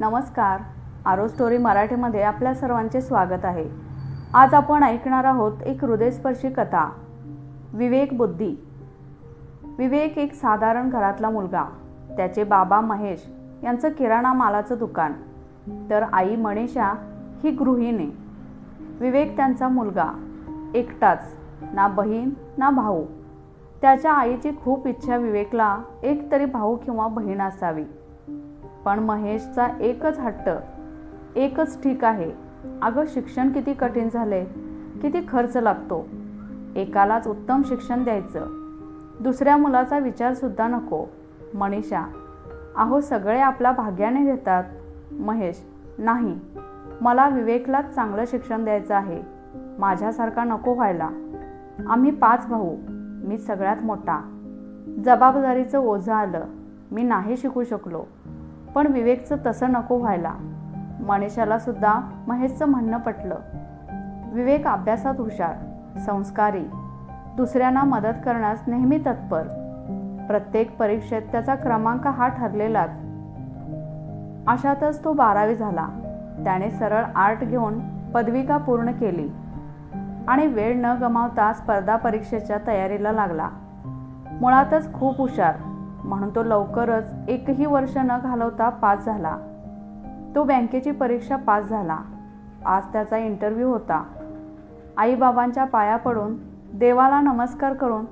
नमस्कार. आरो स्टोरी मराठीमध्ये आपल्या सर्वांचे स्वागत आहे. आज आपण ऐकणार आहोत एक हृदयस्पर्शी कथा विवेक बुद्धी. विवेक एक साधारण घरातला मुलगा. त्याचे बाबा महेश यांचं किराणा मालाचं दुकान. तर आई मनीषा ही गृहिणी. विवेक त्यांचा मुलगा. एकटाच ना बहीण ना भाऊ. त्याच्या आईची खूप इच्छा विवेकला एक तरी भाऊ किंवा बहीण असावी. पण महेशचा एकच हट्ट एकच ठीक आहे. अगं शिक्षण किती कठीण झाले किती खर्च लागतो. एकालाच उत्तम शिक्षण द्यायचं. दुसऱ्या मुलाचा विचारसुद्धा नको. मनीषा अहो सगळे आपल्या भाग्याने घेतात. महेश नाही. मला विवेकलाच चांगलं शिक्षण द्यायचं आहे. माझ्यासारखा नको व्हायला. आम्ही पाच भाऊ. मी सगळ्यात मोठा. जबाबदारीचं ओझं आलं. मी नाही शिकू शकलो. पण विवेकचं तसं नको व्हायला. मनीषाला सुद्धा महेशचं म्हणणं पटलं. विवेक अभ्यासात हुशार संस्कारी. दुसऱ्यांना मदत करण्यास नेहमी तत्पर. प्रत्येक परीक्षेत त्याचा क्रमांक हा ठरलेलाच. अशातच तो बारावी झाला. त्याने सरळ आर्ट घेऊन पदविका पूर्ण केली. आणि वेळ न गमावता स्पर्धा परीक्षेच्या तयारीला लागला. मुळातच खूप हुशार. म्हणून तो लवकरच एकही वर्ष न घालवता पास झाला. तो बँकेची परीक्षा पास झाला. आज त्याचा इंटरव्ह्यू होता. आईबाबांच्या पाया पडून देवाला नमस्कार करून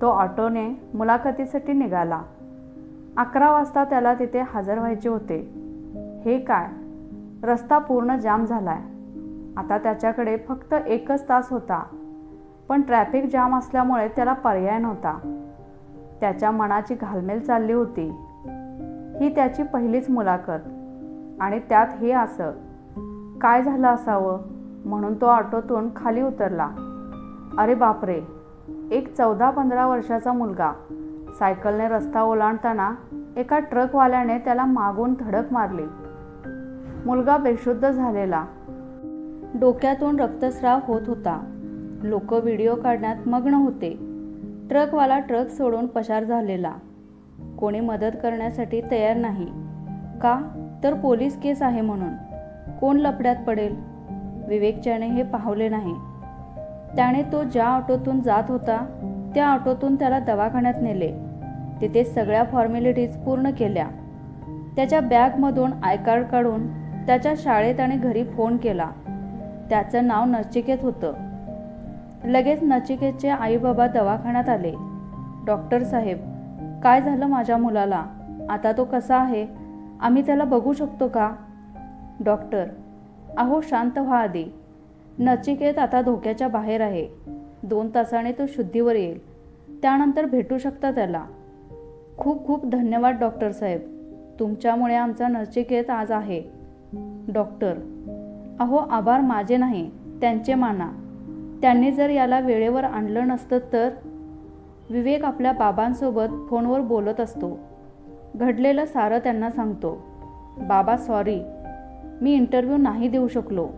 तो ऑटोने मुलाखतीसाठी निघाला. अकरा वाजता त्याला तिथे हजर व्हायचे होते. हे काय? रस्ता पूर्ण जाम झालाय. आता त्याच्याकडे फक्त एकच तास होता. पण ट्रॅफिक जाम असल्यामुळे त्याला पर्याय नव्हता. त्याच्या मनाची घालमेल चालली होती. ही त्याची पहिलीच मुलाखत. आणि त्यात हे असं काय झालं असावं? म्हणून तो ऑटोतून खाली उतरला. अरे बापरे एक चौदा पंधरा वर्षाचा मुलगा. सायकलने रस्ता ओलांडताना एका ट्रकवाल्याने त्याला मागून धडक मारली. मुलगा बेशुद्ध झालेला. डोक्यातून रक्तस्राव होत होता. लोक व्हिडिओ काढण्यात मग्न होते. ट्रकवाला ट्रक सोडून पसार झालेला. कोणी मदत करण्यासाठी तयार नाही. का? तर पोलीस केस आहे म्हणून. कोण लपड्यात पडेल? विवेकच्याने हे पाहले नाही. त्याने तो ज्या ऑटोतून जात होता त्या ऑटोतून त्याला दवाखान्यात नेले. तिथे सगळ्या फॉर्मॅलिटीज पूर्ण केल्या. त्याच्या बॅगमधून आय कार्ड काढून त्याच्या शाळेत आणि घरी फोन केला. त्याचं नाव नचिकेत होतं. लगेच नचिकेतचे आईबाबा दवाखान्यात आले. डॉक्टर साहेब काय झालं माझ्या मुलाला? आता तो कसा आहे? आम्ही त्याला बघू शकतो का? डॉक्टर अहो शांत व्हा आधी. नचिकेत आता धोक्याच्या बाहेर आहे. दोन तासाने तो शुद्धीवर येईल. त्यानंतर भेटू शकता त्याला. खूप खूप धन्यवाद डॉक्टर साहेब. तुमच्यामुळे आमचा नचिकेत आज आहे. डॉक्टर अहो आभार माझे नाही त्यांचे माना. त्यांनी जर याला वेळेवर आणलं नसतं तर? विवेक आपल्या बाबांसोबत फोनवर बोलत असतो. घडलेलं सारं त्यांना सांगतो. बाबा सॉरी मी इंटरव्ह्यू नाही देऊ शकलो.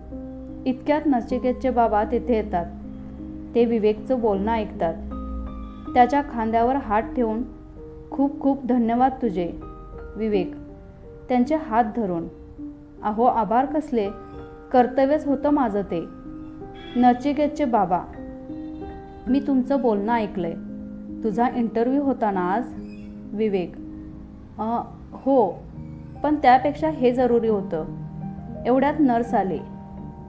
इतक्यात नचिकेतचे बाबा तिथे येतात. ते विवेकचं बोलणं ऐकतात. त्याच्या खांद्यावर हात ठेवून खूप खूप धन्यवाद तुझे विवेक. त्यांचे हात धरून अहो आभार कसले? कर्तव्यच होतं माझं ते. नचिकेतचे बाबा मी तुमचं बोलणं ऐकलं आहे तुझा इंटरव्ह्यू होता ना आज विवेक. हो पण त्यापेक्षा हे जरुरी होतं. एवढ्यात नर्स आली.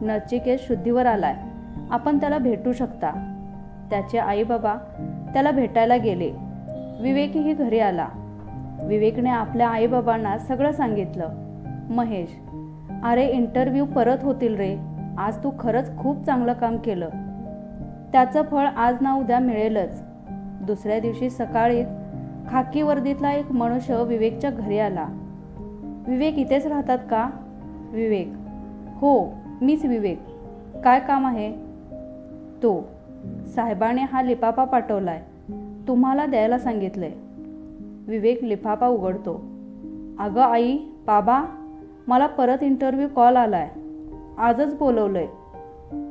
नचिकेत शुद्धीवर आलाय. आपण त्याला भेटू शकता. त्याचे आई बाबा त्याला भेटायला गेले. विवेकही घरी आला. विवेकने आपल्या आईबाबांना सगळं सांगितलं. महेश अरे इंटरव्ह्यू परत होतील रे. आज तू खरंच खूप चांगलं काम केलं. त्याचं फळ आज ना उद्या मिळेलच. दुसऱ्या दिवशी सकाळीच खाकी वर्दीतला एक मनुष्य विवेकच्या घरी आला. विवेक इथेच राहतात का? विवेक. हो मीच विवेक. काय काम आहे? तो. साहेबाने हा लिफाफा पाठवलाय. तुम्हाला द्यायला सांगितलंय. विवेक लिफाफा उघडतो. अगं आई बाबा मला परत इंटरव्ह्यू कॉल आलाय. आजच बोलवलंय.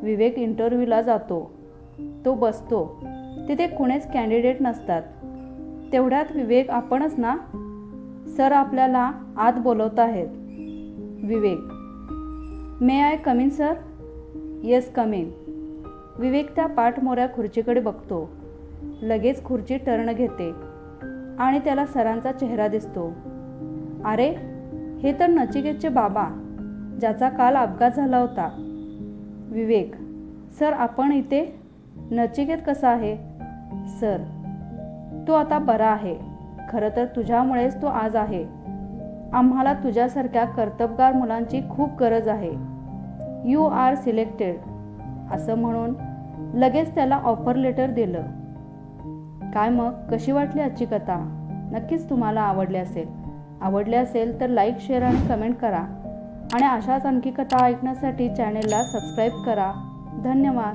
विवेक इंटरव्ह्यूला जातो. तो बसतो. तिथे कुणीच कॅन्डिडेट नसतात. तेवढ्यात विवेक आपणच ना? सर आपल्याला आत बोलवत आहेत. Vivek may I come in sir yes come in Vivek त्या पाठमोऱ्या खुर्चीकडे बघतो. लगेच खुर्ची टर्न घेते. आणि त्याला सरांचा चेहरा दिसतो. अरे हे तर नचिकेतचे बाबा. ज्याचा काल अपघात झाला होता. विवेक सर आपण इथे नचिकेत कसा आहे? सर तो आता बरा आहे. खरं तर तुझ्यामुळेच तो आज आहे. आम्हाला तुझ्यासारख्या कर्तबगार मुलांची खूप गरज आहे. यू आर सिलेक्टेड असं म्हणून लगेच त्याला ऑफर लेटर दिलं. काय मग? कशी वाटली आजची कथा? नक्कीच तुम्हाला आवडली असेल. आवडली असेल तर लाईक शेअर आणि कमेंट करा. आणि अशाच आणखी कथा ऐकण्यासाठी चॅनेलला सबस्क्राईब करा. धन्यवाद.